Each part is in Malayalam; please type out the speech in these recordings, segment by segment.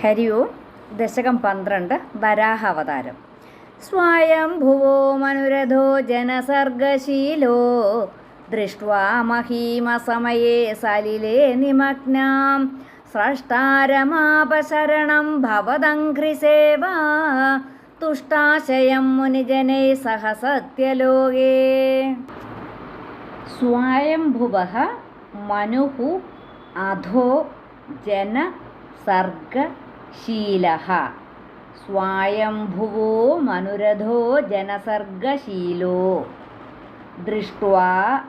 ഹരി ഓം. ദശകം പന്ത്രണ്ട് വരാഹാവതാരം. സ്വയംഭുവോ മനുരഥോ ജനസർഗശീലോ. ദൃഷ്ട്വാ മഹീമസമയേ സലിലേ നിമഗ്നാം. സ്രഷ്ടാരമാപശരണം ഭവദഘ്രിസേവാ തുഷ്ടാശയം മുനിജനൈ സഹ സത്യലോകേ സ്വയംഭുവഃ മനു അധോ ജന സർഗശീലഃ സ്വായംഭുവോ മനുരഥോ ജനസർഗശീലോ. ദൃഷ്ട്വാ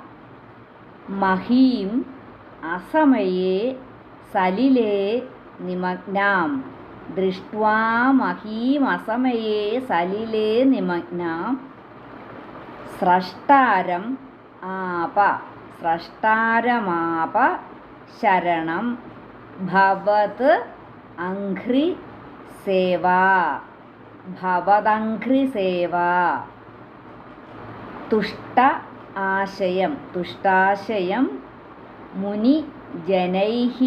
മഹീം അസമയേ സലിലേ നിമഗ്നാം. ദൃഷ്ട്വാ മഹീമസമയേ സലിലേ നിമഗ്നാം. സ്രഷ്ടാരം ആപ. സ്രഷ്ടാരമാപ ശരണം ഭവത് അഘ്രി ഭവദഘ്രി സേവ. തുഷ്ട ആശയം. തുഷ്ടാശയം മുനിജനൈः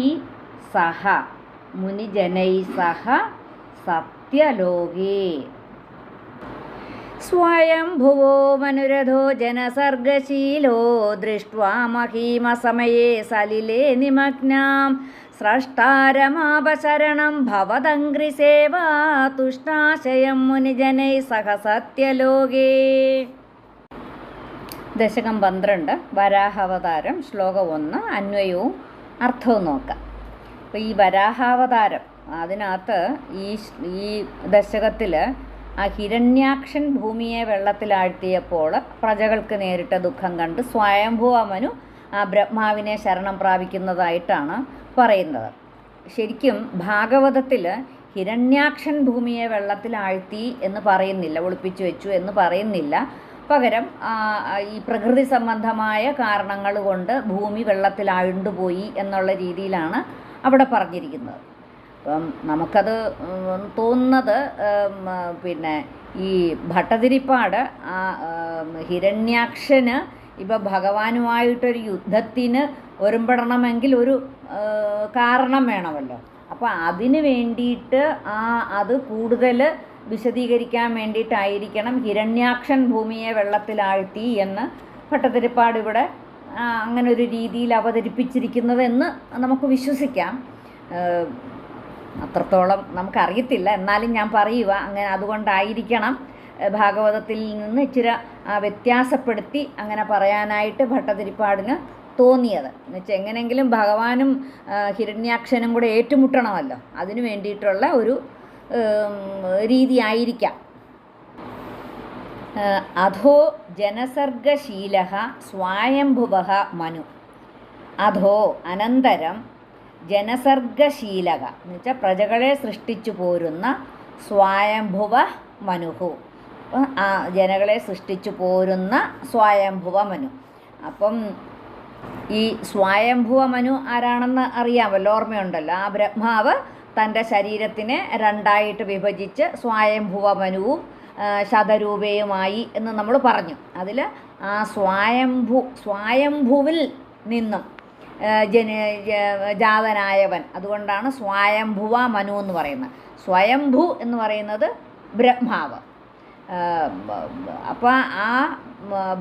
സഹ. മുനിജനൈ സഹ സത്യലോകേ. സ്വയംഭുവോ മനുരഥോ ജനസർഗശീലോ ദൃഷ്ട്വാ മഹീമസമയേ സലിലേ നിമഗ്നാം സ്രഷ്ടാരമാപശരണം ഭവദഘ്രിസേവാ തുഷ്ടാശയം മുനിജനൈ സഹസത്യലോകേ. ദശകം പന്ത്രണ്ട് വരാഹാവതാരം ശ്ലോകം ഒന്ന് അന്വയവും അർത്ഥവും നോക്കാം. അപ്പോൾ ഈ വരാഹാവതാരം അതിനകത്ത് ഈ ഈ ദശകത്തിൽ ആ ഹിരണ്യാക്ഷൻ ഭൂമിയെ വെള്ളത്തിലാഴ്ത്തിയപ്പോൾ പ്രജകൾക്ക് നേരിട്ട ദുഃഖം കണ്ട് സ്വയംഭുവമനു ആ ബ്രഹ്മാവിനെ ശരണം പ്രാപിക്കുന്നതായിട്ടാണ് പറയുന്നത്. ശരിക്കും ഭാഗവതത്തിൽ ഹിരണ്യാക്ഷൻ ഭൂമിയെ വെള്ളത്തിൽ ആഴ്ത്തി എന്ന് പറയുന്നില്ല ഒളിപ്പിച്ചു വെച്ചു എന്ന് പറയുന്നില്ല. പകരം ഈ പ്രകൃതി സംബന്ധമായ കാരണങ്ങൾ കൊണ്ട് ഭൂമി വെള്ളത്തിൽ ആഴ്ന്നുപോയി എന്നുള്ള രീതിയിലാണ് അവിടെ പറഞ്ഞിരിക്കുന്നത്. അപ്പം നമുക്കത് തോന്നുന്നത് പിന്നെ ഈ ഭട്ടതിരിപ്പാട് ഹിരണ്യാക്ഷന് ഇപ്പം ഭഗവാനുമായിട്ടൊരു യുദ്ധത്തിന് ഒരുമ്പെടണമെങ്കിൽ ഒരു കാരണം വേണമല്ലോ. അപ്പോൾ അതിന് വേണ്ടിയിട്ട് ആ അത് കൂടുതൽ വിശദീകരിക്കാൻ വേണ്ടിയിട്ടായിരിക്കണം ഹിരണ്യാക്ഷൻ ഭൂമിയെ വെള്ളത്തിലാഴ്ത്തി എന്ന് ഭട്ടതിരിപ്പാട് ഇവിടെ അങ്ങനെ ഒരു രീതിയിൽ അവതരിപ്പിച്ചിരിക്കുന്നതെന്ന് നമുക്ക് വിശ്വസിക്കാം. അത്രത്തോളം നമുക്കറിയത്തില്ല. എന്നാലും ഞാൻ പറയുക അങ്ങനെ അതുകൊണ്ടായിരിക്കണം. ഭാഗവതത്തിൽ നിന്ന് ഇച്ചിരി വ്യത്യാസപ്പെടുത്തി അങ്ങനെ പറയാനായിട്ട് ഭട്ടതിരിപ്പാടിന് തോന്നിയത്. എന്നുവെച്ചാൽ എങ്ങനെയെങ്കിലും ഭഗവാനും ഹിരണ്യാക്ഷനും കൂടെ ഏറ്റുമുട്ടണമല്ലോ. അതിനു വേണ്ടിയിട്ടുള്ള ഒരു രീതിയായിരിക്കാം. അധോ ജനസർഗശീല സ്വായംഭുവ മനു. അധോ അനന്തരം ജനസർഗശീലക എന്ന് വെച്ചാൽ പ്രജകളെ സൃഷ്ടിച്ചു പോരുന്ന സ്വായംഭുവ മനുഹു. ജനകളെ സൃഷ്ടിച്ചു പോരുന്ന സ്വയംഭുവ മനു അപ്പം ഈ സ്വയംഭുവ മനു ആരാണെന്ന് അറിയാമല്ലോ ഓർമ്മയുണ്ടല്ലോ? ആ ബ്രഹ്മാവ് തന്റെ ശരീരത്തിനെ രണ്ടായിട്ട് വിഭജിച്ച് സ്വയംഭുവ മനുവും ശതരൂപയുമായി എന്ന് നമ്മൾ പറഞ്ഞു. അതിൽ ആ സ്വയംഭു സ്വയംഭുവിൽ നിന്നും ജന ജാതനായവൻ. അതുകൊണ്ടാണ് സ്വയംഭുവ മനു എന്ന് പറയുന്നത്. സ്വയംഭു എന്ന് പറയുന്നത് ബ്രഹ്മാവ്. അപ്പോൾ ആ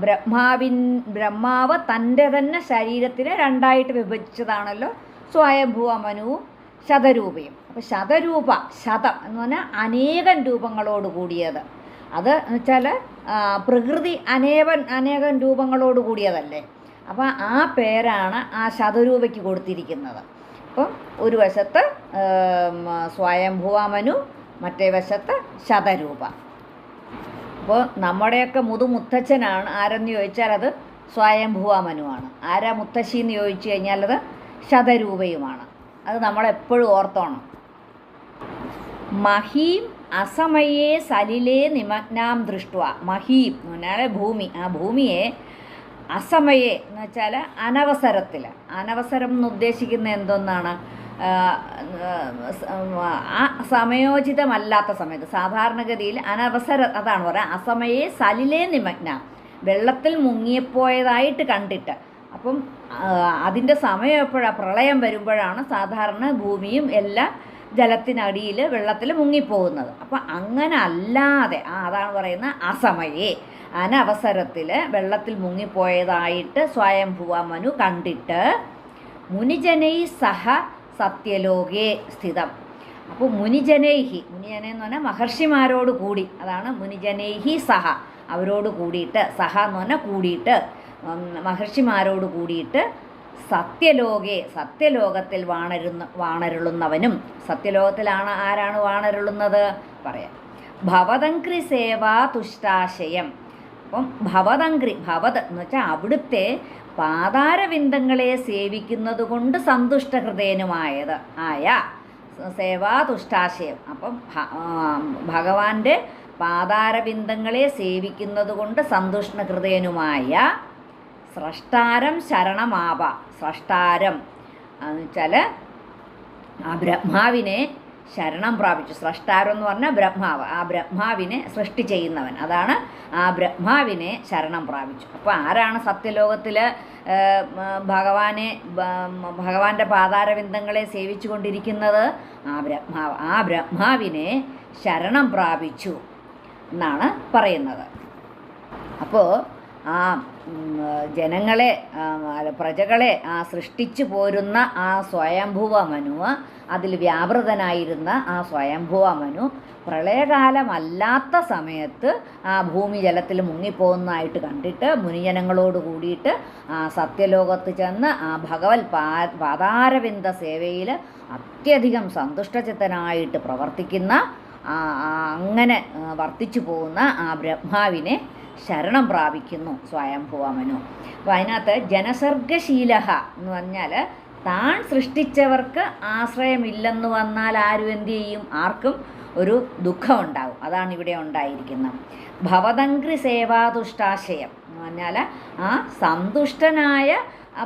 ബ്രഹ്മാവിൻ ബ്രഹ്മാവ് തന്റെ തന്നെ ശരീരത്തിനെ രണ്ടായിട്ട് വിഭജിച്ചതാണല്ലോ സ്വയംഭുവ മനുവും ശതരൂപയും. അപ്പോൾ ശതരൂപ ശതം എന്ന് പറഞ്ഞാൽ അനേകം രൂപങ്ങളോട് കൂടിയത്. അത് എന്ന് വെച്ചാൽ പ്രകൃതി അനേകൻ അനേകം രൂപങ്ങളോട് കൂടിയതല്ലേ? അപ്പോൾ ആ പേരാണ് ആ ശതരൂപയ്ക്ക് കൊടുത്തിരിക്കുന്നത്. അപ്പം ഒരു വശത്ത് സ്വയംഭൂമനു മറ്റേ വശത്ത് ശതരൂപ. അപ്പോൾ നമ്മുടെയൊക്കെ മുതുമുത്തച്ഛനാണ് ആരെന്ന് ചോദിച്ചാൽ അത് സ്വയംഭൂവാമനുവാണ് ആരാ മുത്തശ്ശി എന്ന് ചോദിച്ചു കഴിഞ്ഞാൽ അത് ശതരൂപയുമാണ്. അത് നമ്മളെപ്പോഴും ഓർത്തോണം. മഹീം അസമയേ സലിലേ നിമഗ്നാം ദൃഷ്ട മഹീം എന്ന് പറഞ്ഞാൽ ഭൂമി. ആ ഭൂമിയെ അസമയെ എന്ന് വെച്ചാൽ അനവസരത്തിൽ അനവസരം എന്ന് ഉദ്ദേശിക്കുന്ന എന്തൊന്നാണ്? സമയോചിതമല്ലാത്ത സമയത്ത് സാധാരണഗതിയിൽ അനവസര അതാണ് പറയുക അസമയെ സലിലേ നിമഗ്ന വെള്ളത്തിൽ മുങ്ങിയപ്പോയതായിട്ട് കണ്ടിട്ട്. അപ്പം അതിന്റെ സമയം എപ്പോഴാണ് പ്രളയം വരുമ്പോഴാണ് സാധാരണ ഭൂമിയും എല്ലാം ജലത്തിനടിയിൽ വെള്ളത്തിൽ മുങ്ങിപ്പോകുന്നത്. അപ്പം അങ്ങനെ അല്ലാതെ ആ അതാണ് പറയുന്ന അസമയെ അനവസരത്തിൽ വെള്ളത്തിൽ മുങ്ങിപ്പോയതായിട്ട് സ്വയംഭുവ മനു കണ്ടിട്ട് മുനിജനൈ സഹ സത്യലോകേ സ്ഥിതം. അപ്പോൾ മുനിജനൈഹി മുനിജന എന്ന് പറഞ്ഞാൽ മഹർഷിമാരോട് കൂടി. അതാണ് മുനിജനൈഹി സഹ. അവരോട് കൂടിയിട്ട് സഹ എന്ന് പറഞ്ഞാൽ കൂടിയിട്ട് മഹർഷിമാരോട് കൂടിയിട്ട് സത്യലോകെ സത്യലോകത്തിൽ വാണരുന്ന വാണരുളുന്നവനും സത്യലോകത്തിലാണ് ആരാണ് വാണരുളുന്നത്? പറയാം. ഭവതങ്ക്രി സേവാ തുഷ്ടാശയം അപ്പം ഭവതങ്ക്രി ഭവത് എന്ന് വെച്ചാൽ അവിടുത്തെ പാതാരവിന്ദങ്ങളെ സേവിക്കുന്നത് കൊണ്ട് സന്തുഷ്ടഹൃദയനുമായത്. ആയ സേവാ തുഷ്ടാശയം. അപ്പം ഭഗവാന്റെ പാതാരബിന്ദങ്ങളെ സേവിക്കുന്നത് കൊണ്ട് സന്തുഷ്ടഹൃദയനുമായ സ്രഷ്ടാരം ശരണമാവ. സ്രഷ്ടാരം എന്ന് വെച്ചാൽ ആ ബ്രഹ്മാവിനെ ശരണം പ്രാപിച്ചു. സ്രഷ്ടാരം എന്ന് പറഞ്ഞാൽ ബ്രഹ്മാവ്. ആ ബ്രഹ്മാവിനെ സൃഷ്ടി ചെയ്യുന്നവൻ. അതാണ് ആ ബ്രഹ്മാവിനെ ശരണം പ്രാപിച്ചു. അപ്പോൾ ആരാണ് സത്യലോകത്തിൽ ഭഗവാനെ ഭഗവാന്റെ പാതാരവിന്ദങ്ങളെ സേവിച്ചു കൊണ്ടിരിക്കുന്നത് ആ ബ്രഹ്മാവ്. ആ ബ്രഹ്മാവിനെ ശരണം പ്രാപിച്ചു എന്നാണ് പറയുന്നത്. അപ്പോൾ ആ ജനങ്ങളെ പ്രജകളെ ആ സൃഷ്ടിച്ചു പോരുന്ന ആ സ്വയംഭുവ മനു അതിൽ വ്യാപൃതനായിരുന്ന ആ സ്വയംഭുവ മനു പ്രളയകാലമല്ലാത്ത സമയത്ത് ആ ഭൂമി ജലത്തിൽ മുങ്ങിപ്പോകുന്നതായിട്ട് കണ്ടിട്ട് മുനിജനങ്ങളോട് കൂടിയിട്ട് ആ സത്യലോകത്ത് ചെന്ന് ആ ഭഗവത് പാ പാതാരവിന്ദ സേവയിൽ അത്യധികം സന്തുഷ്ടചിത്തനായിട്ട് പ്രവർത്തിക്കുന്ന അങ്ങനെ വർത്തിച്ചു പോകുന്ന ആ ബ്രഹ്മാവിനെ ശരണം പ്രാപിക്കുന്നു സ്വയംഭുവമനു അപ്പോൾ അതിനകത്ത് ജനസർഗശീല എന്ന് പറഞ്ഞാൽ താൻ സൃഷ്ടിച്ചവർക്ക് ആശ്രയമില്ലെന്ന് വന്നാൽ ആരും എന്തു ചെയ്യും? ആർക്കും ഒരു ദുഃഖം ഉണ്ടാവും. അതാണ് ഇവിടെ ഉണ്ടായിരിക്കുന്നത്. ഭവതങ്ക്രി സേവാതുഷ്ടാശയം എന്ന് പറഞ്ഞാൽ ആ സന്തുഷ്ടനായ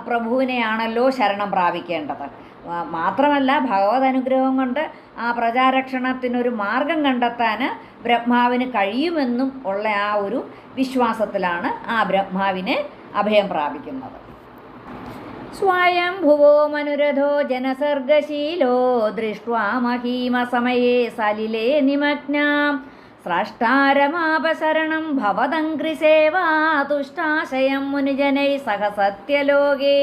പ്രഭുവിനെയാണല്ലോ ശരണം പ്രാപിക്കേണ്ടത്. മാത്രമല്ല ഭഗവത് അനുഗ്രഹം കൊണ്ട് ആ പ്രജാരക്ഷണത്തിനൊരു മാർഗം കണ്ടെത്താൻ ബ്രഹ്മാവിന് കഴിയുമെന്നും ഉള്ള ആ ഒരു വിശ്വാസത്തിലാണ് ആ ബ്രഹ്മാവിനെ അഭയം പ്രാപിക്കുന്നത്. സ്വയംഭുവോ മനുരഥോ ജനസർഗശീലോ ദൃഷ്ട്വാ മഹീമസമയേ സലിലേ നിമഗ്നാം. സ്രഷ്ടാരമാപശരണം ഭവതങ്ക്രിസേവാ തുഷ്ടാശയം മുനിജനൈ സഹ സത്യലോകേ